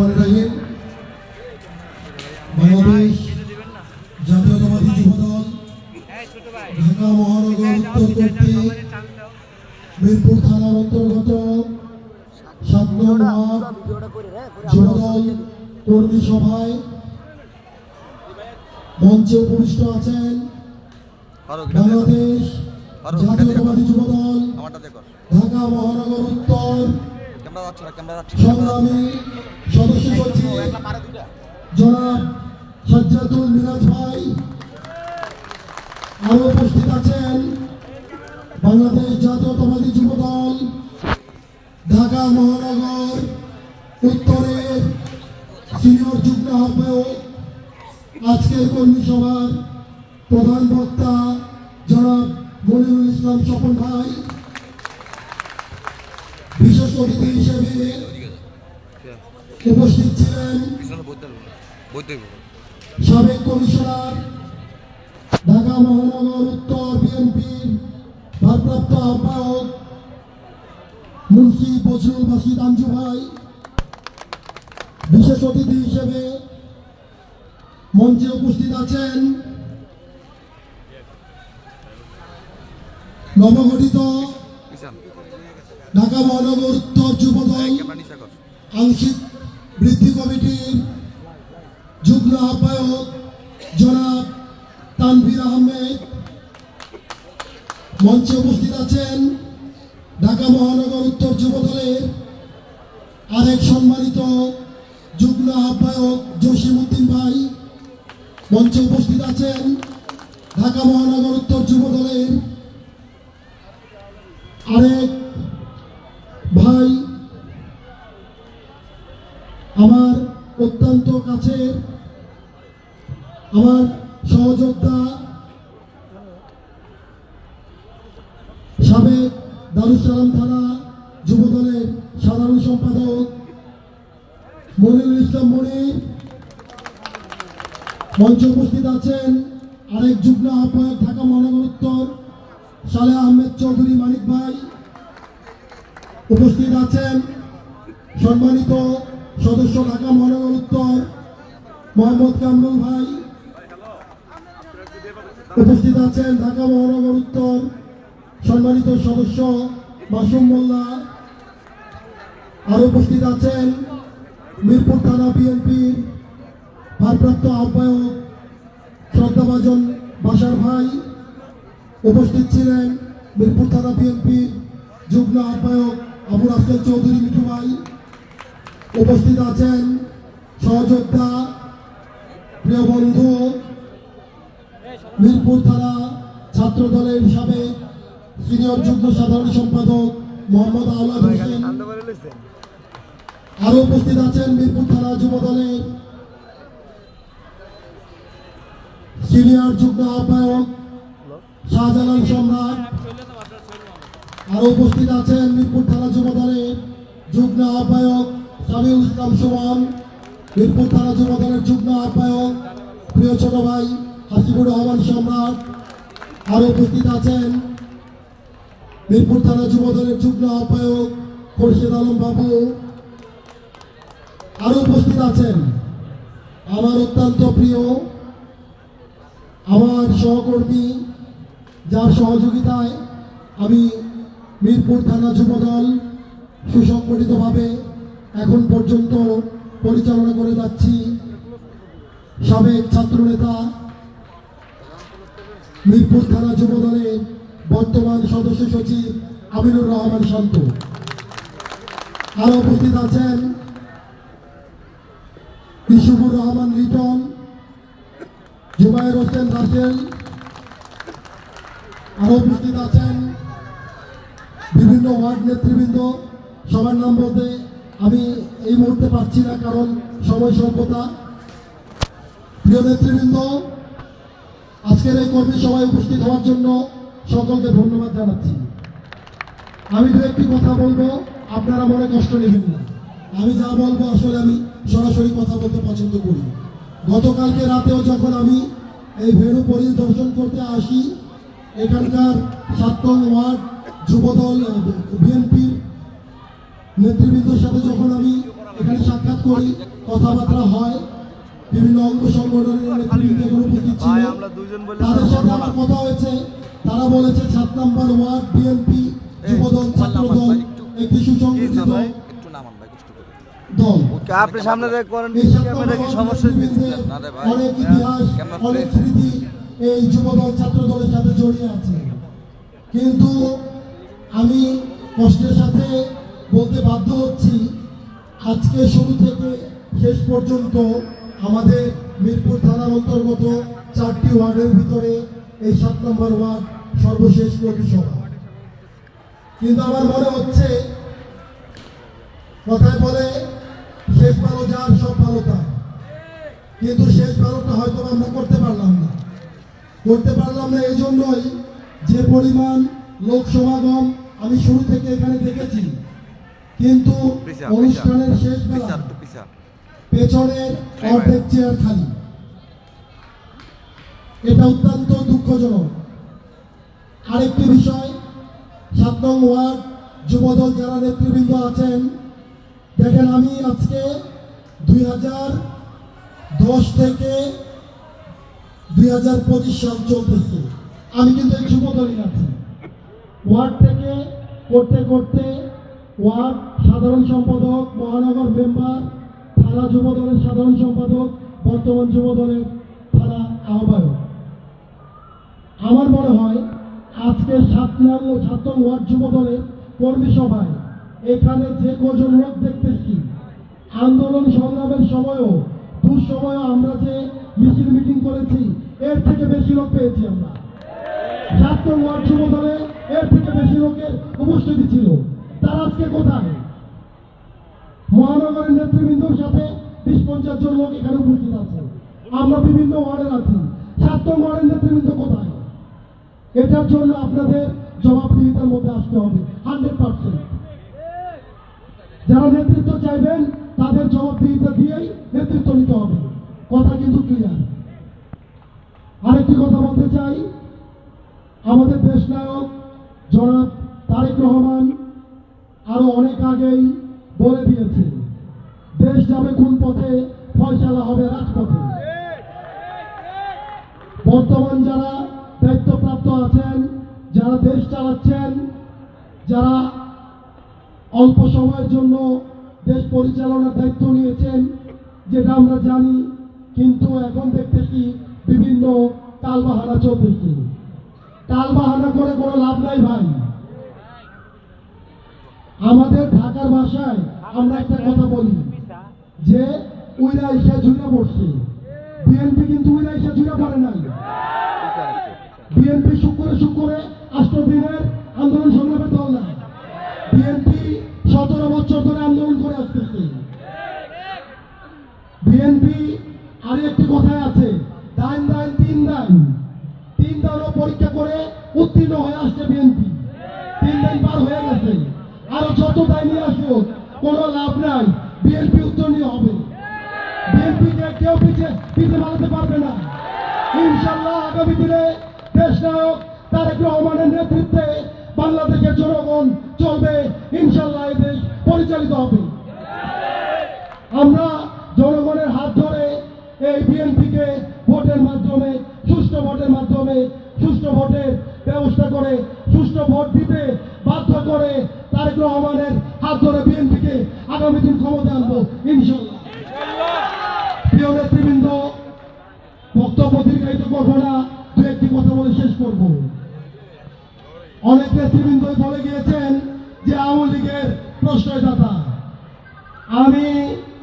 রহমান রাহিম জাতীয়তাবাদী যুবদল, ঢাকা মহানগর মিরপুর থানার অন্তর্গত সাত নং ওয়ার্ড যুবদল কর্মী সভায় মঞ্চে উপবিষ্ট আছেন বাংলাদেশ জাতীয়তাবাদী যুবদল, ঢাকা মহানগর উত্তর ক্যামেরা যাচ্ছে না ক্যামেরা সংগ্রামী সদস্য সচিব জনাব সজ্জাতুল মিরাজ ভাই। আরও উপস্থিত আছেন বাংলাদেশ জাতীয়তাবাদী যুব দল ঢাকা মহানগর উত্তরের সিনিয়র যুগ্ম আহ্বায়ক আজকের কর্মী সভার প্রধান বক্তা জনাব মনিরুল ইসলাম স্বপন ভাই। বিশেষ অতিথি উপস্থিত ছিলেন সাবেক কমিশনার ঢাকা মহানগর উত্তর বিএনপির ভারপ্রাপ্ত আহ্বায়ক মুন্সি বজরুল বাসিদ ভাই বিশেষ অতিথি হিসেবে মঞ্চে উপস্থিত আছেন নবগঠিত ঢাকা মহানগর উত্তর যুবদল আংশিক বৃদ্ধি কমিটির যুগ্ম আহ্বায়ক জনাব তানভীর আহমেদ মঞ্চে উপস্থিত আছেন ঢাকা মহানগর উত্তর যুব দলের আরেক সম্মানিত যুগ্ম আহ্বায়ক জসিম উদ্দিন ভাই। মঞ্চে উপস্থিত আছেন ঢাকা মহানগর উত্তর যুব দলের আরেক ভাই আমার অত্যন্ত কাছের, আমার সহযোদ্ধা সাবেক দারুসালাম থানা যুব দলের সাধারণ সম্পাদক মনিরুল ইসলাম মনির মঞ্চে উপস্থিত আছেন আরেক যুগ্ম আহ্বায়ক ঢাকা মহানগর উত্তর সালেহ আহমেদ চৌধুরী মানিক ভাই। উপস্থিত আছেন সম্মানিত সদস্য ঢাকা মহানগর উত্তর, মোহাম্মদ কামরুল ভাই। উপস্থিত আছেন ঢাকা মহানগর উত্তর, সম্মানিত সদস্য মাসুম মোল্লা। আর উপস্থিত আছেন মিরপুর থানা বিএনপির ভারপ্রাপ্ত আহ্বায়ক শ্রদ্ধাভাজন বাসার ভাই। উপস্থিত ছিলেন মিরপুর থানা বিএনপির যুগ্ম আহ্বায়ক আবু রাসেল চৌধুরী মিঠু ভাই। উপস্থিত আছেন সহযোদ্ধা, প্রিয় বন্ধু, মিরপুর থানা ছাত্র দলের সাবেক সিনিয়র যুগ্ম সাধারণ সম্পাদক মোহাম্মদ আওলাদ হোসেন। আরও উপস্থিত আছেন মিরপুর থানা যুব দলের সিনিয়র যুগ্ম আহ্বায়ক শাহজালাল সম্রাট। আরও উপস্থিত আছেন মিরপুর থানা যুব দলের যুগ্ম আহ্বায়ক সামিউল ইসলাম সুমন, মিরপুর থানা যুব দলের যুগ্ম আহ্বায়ক, প্রিয় ছোট ভাই হাসিবুর রহমান সম্রাট, আরও উপস্থিত আছেন। মিরপুর থানা যুব দলের যুগ্ম আহ্বায়ক খোরশেদ আলম বাবু, আরও উপস্থিত আছেন। আমার অত্যন্ত প্রিয়, আমার সহকর্মী, যার সহযোগিতায় আমি মিরপুর থানা যুবদল সুসংগঠিতভাবে এখন পর্যন্ত পরিচালনা করে যাচ্ছি সাবেক ছাত্রনেতা মিরপুর থানা যুবদলের বর্তমান সদস্য সচিব আমিনুর রহমান শান্ত। আরও উপস্থিত আছেন ইসুফুর রহমান লিটন জুবাইর হোসেন রাসেল। আরও উপস্থিত আছেন বিভিন্ন ওয়ার্ড নেতৃবৃন্দ, সবার নাম বলতে আমি এই মুহূর্তে পাচ্ছি না, কারণ সময় স্বল্পতা। প্রিয় নেতৃবৃন্দ, আজকের এই কর্মী সভায় উপস্থিত হওয়ার জন্য সকলকে ধন্যবাদ জানাচ্ছি। আমি দু একটি কথা বলব, আপনারা মনে কষ্ট নেবেন না। আমি যা বলব আসলে আমি সরাসরি কথা বলতে পছন্দ করি। গতকালকে রাতেও যখন আমি এই ভেনু পরিদর্শন করতে আসি, এখানকার সাত নং ওয়ার্ড যুবদল বিএনপির নেতৃবৃন্দের সাথে যখন আমি এখানে সাক্ষাৎ করি কথাবার্তা হয় বিভিন্ন অঙ্গ সংগঠনের নেতৃবৃন্দ এখানে উপস্থিত ছিল। তাদের সাথে আমার কথা হয়েছে। তারা বলেছে সাত নম্বর ওয়ার্ড বিএনপি যুবদল ছাত্রদল একটি সুসংগঠিত দল। আপনি সামনে করেন এই সাত ক্যামেরা কি নম্বর সমস্যা ওয়ার্ড নেতৃবৃন্দের না রে ভাই। অনেক ইতিহাস অনেক স্মৃতি এই যুবদল ছাত্রদলের সাথে জড়িয়ে আছে। কিন্তু আমি কষ্টের সাথে বলতে বাধ্য হচ্ছি, আজকে শুরু থেকে শেষ পর্যন্ত আমাদের মিরপুর থানার অন্তর্গত চারটি ওয়ার্ডের ভিতরে এই সাত নম্বর ওয়ার্ড সর্বশেষ লোকসভা। কিন্তু আমার মনে হচ্ছে, কথায় বলে, শেষ ভালো যার, সব ভালো তার। কিন্তু শেষ ভালোটা হয়তো আমরা করতে পারলাম না। করতে পারলাম না এই জন্যই যে পরিমাণ লোক সমাগম আমি শুরু থেকে এখানে দেখেছি। কিন্তু অনুষ্ঠানের শেষ বেলা পেছনের অর্ধেক চেয়ার খালি। এটা অত্যন্ত দুঃখজনক। আরেকটি বিষয় সাত নং ওয়ার্ড যুবদল যারা নেতৃবৃন্দ আছেন দেখেন আমি আজকে দুই হাজার দশ থেকে দুই হাজার পঁচিশ সাল চলতেছে। আমি কিন্তু এই যুবদলই আছি ওয়ার্ড থেকে করতে করতে ওয়ার্ড, সাধারণ সম্পাদক, মহানগর মেম্বার, থানা যুব দলের সাধারণ সম্পাদক, বর্তমান যুব দলের থানা আহ্বায়ক। আমার মনে হয় আজকে সাত নং ও সাত ওয়ার্ড যুব দলের কর্মী সভায় এখানে যে কজন লোক দেখতেছি, আন্দোলন সংগ্রামের সময়ও, দুঃসময়ও আমরা যে মিছিল মিটিং করেছি, এর থেকে বেশি লোক পেয়েছি আমরা। সাত ওয়ার্ড যুব দলে এর থেকে বেশি লোকের উপস্থিতি ছিল। তারা আজকে কোথায় মহানগরের নেতৃবৃন্দর সাথে বিশ পঞ্চাশ জন লোক এখানে উপস্থিত আছে। আমরা বিভিন্ন ওয়ার্ডের আছি। সাত ওয়ার্ডের নেতৃবৃন্দ কোথায়? এটার জন্য আপনাদের জবাবদিহিতার মধ্যে আসতে হবে, হান্ড্রেড পার্সেন্ট। যারা নেতৃত্ব চাইবেন, তাদের জবাবদিহিতা দিয়েই নেতৃত্ব নিতে হবে। কথা কিন্তু ক্লিয়ার আরেকটি কথা বলতে চাই। আমাদের দেশ নায়ক জনাব তারেক রহমান আরও অনেক আগেই বলে দিয়েছে, দেশ যাবে কোন পথে, ফয়সালা হবে রাজপথে। বর্তমান যারা দায়িত্বপ্রাপ্ত আছেন, যারা দেশ চালাচ্ছেন, যারা অল্প সময়ের জন্য দেশ পরিচালনার দায়িত্ব নিয়েছেন, যেটা আমরা জানি, কিন্তু এখন দেখতেছি বিভিন্ন টালবাহানা চলতেছে। টালবাহানা করে কোনো লাভ নাই ভাই। আমাদের ঢাকার ভাষায় আমরা একটা কথা বলি, যে উইরা ইসা ঝুড়া পড়ছে। বিএনপি কিন্তু উইরা ইসা ঝুড়া পড়ে নাই। বিএনপি শুক্রে শুক্রে আষ্ট দিনের আন্দোলন সংগ্রামের দল না বিএনপি সতেরো বছর ধরে আন্দোলন করে আসতেছে। বিএনপি আর একটি কথায় আছে দায় নিয়ে আসুক কোনো লাভ নাই। বিএনপি উত্তীর্ণ হবে। বিএনপিকে কেউ পিছে পিছে মারাতে পারবে না। ইনশাল্লাহ আগামী দিনে দেশ নায়ক তারেক রহমানের নেতৃত্বে বাংলাদেশের জনগণ চলবে। ইনশাল্লাহ দেশ পরিচালিত হবে। আমরা জনগণের হাত ধরে এই বিএনপিকে ভোটের মাধ্যমে, সুষ্ঠু ভোটের মাধ্যমে, সুষ্ঠু ভোটের ব্যবস্থা করে, সুষ্ঠু ভোট দিতে বাধ্য করে রহমানের হাত ধরে বিএনপিকে আগামী দিন ক্ষমতা আনব, ইনশাল্লাহ। প্রিয় নেতৃবৃন্দ, বক্তব্য দীর্ঘায়িত করব না, দু একটি কথা বলে শেষ করব। অনেক নেতৃবৃন্দই বলে গিয়েছেন যে আওয়ামী লীগের প্রশ্রয়দাতা। আমি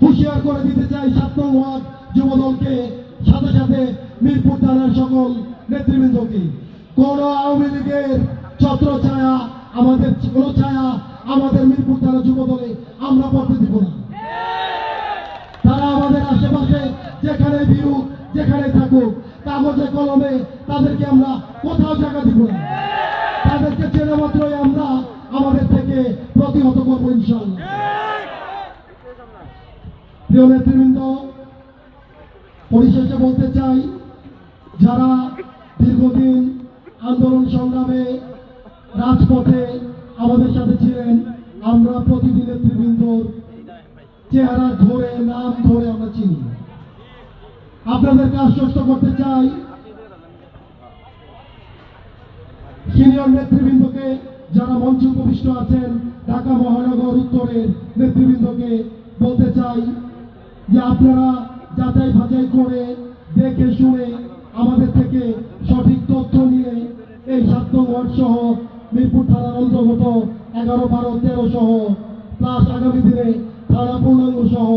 হুঁশিয়ার করে দিতে চাই সাত নং ওয়ার্ড যুবদলকে, সাথে সাথে মিরপুর থানার সকল নেতৃবৃন্দকে। কোন আওয়ামী লীগের ছত্র ছায়া, আমাদের কোন ছায়া আমাদের মিরপুর থানা যুবদলে আমরা পড়তে দিব না। তারা আমাদের আশেপাশে যেখানে ভিউ যেখানে থাকুক কাগজে কলমে তাদেরকে আমরা কোথাও জায়গা দিব না। তাদেরকে চেনা মাত্রই আমরা আমাদের থেকে প্রতিহত করব ইনশাল্লাহ প্রিয় নেতৃবৃন্দ, পরিশেষে বলতে চাই, যারা দীর্ঘদিন আন্দোলন সংগ্রামে রাজপথে আমাদের সাথে ছিলেন আমরা প্রতিদিন নেতৃবৃন্দ চেহারা ধরে, নাম ধরে আমরা চিনি। আপনাদেরকে আশ্বস্ত করতে চাই, সিনিয়র নেতৃবৃন্দকে যারা মঞ্চে উপবিষ্ট আছেন, ঢাকা মহানগর উত্তরের নেতৃবৃন্দকে বলতে চাই যে আপনারা যাচাই বাছাই করে দেখে শুনে আমাদের থেকে সঠিক তথ্য নিয়ে এই সাত ওয়ার্ড সহ মিরপুর থানার অন্তর্গত এগারো বারো তেরো সহ প্লাস আগামী দিনে থানা পূর্ণাঙ্গ সহ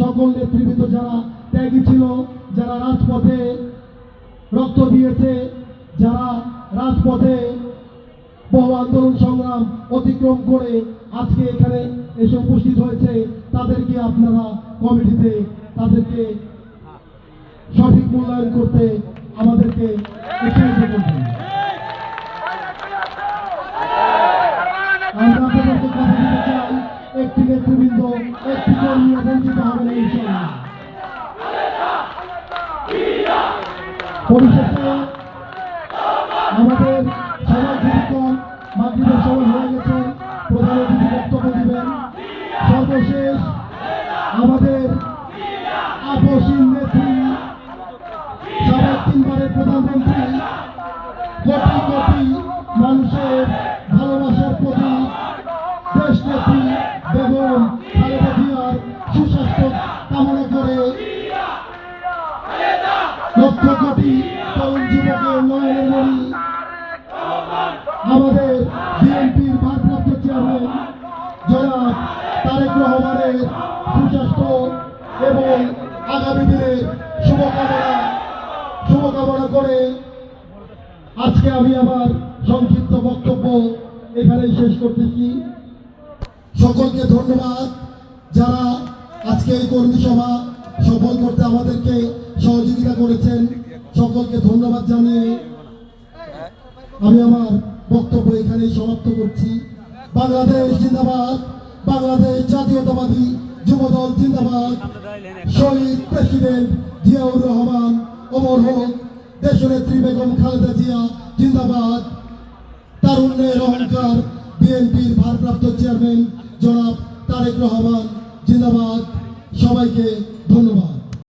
সকল নেতৃবৃন্দ যারা ত্যাগী ছিল, যারা রাজপথে রক্ত দিয়েছে, যারা রাজপথে বহু আন্দোলন সংগ্রাম অতিক্রম করে আজকে এখানে এসে উপস্থিত হয়েছে, তাদেরকে আপনারা কমিটিতে তাদেরকে সঠিক মূল্যায়ন করতে আমাদেরকে উৎসাহিত নেতৃবৃন্দ একটি কর্মী বঞ্চিত হবে না আমাদের জীবিকন মাতৃদের সময় হয়ে গেছে, প্রধান অতিথি বক্তব্য দিবেন। সর্বশেষ আমাদের আপসীন নেত্রী, সাবেক তিনবারের প্রধানমন্ত্রী কোটি কোটি মানুষের এবং আগামী দিনের শুভকামনা শুভকামনা করে আজকে আমি আমার সংক্ষিপ্ত বক্তব্য এখানেই শেষ করতেছি। সকলকে ধন্যবাদ। যারা আজকে এই কর্মী সভা সফল করতে আমাদেরকে সহযোগিতা করেছেন, সকলকে ধন্যবাদ জানিয়ে আমি আমার বক্তব্য এখানেই সমাপ্ত করছি। বাংলাদেশ জিন্দাবাদ, বাংলাদেশ জাতীয়তাবাদী যুবদল জিন্দাবাদ। শহীদ প্রেসিডেন্ট জিয়াউর রহমান অমর হোক, দেশনেত্রী বেগম খালেদা জিয়া, জিন্দাবাদ। তারুণ্যের অহংকার বিএনপির ভারপ্রাপ্ত চেয়ারম্যান জনাব তারেক রহমান, জিন্দাবাদ। সবাইকে ধন্যবাদ।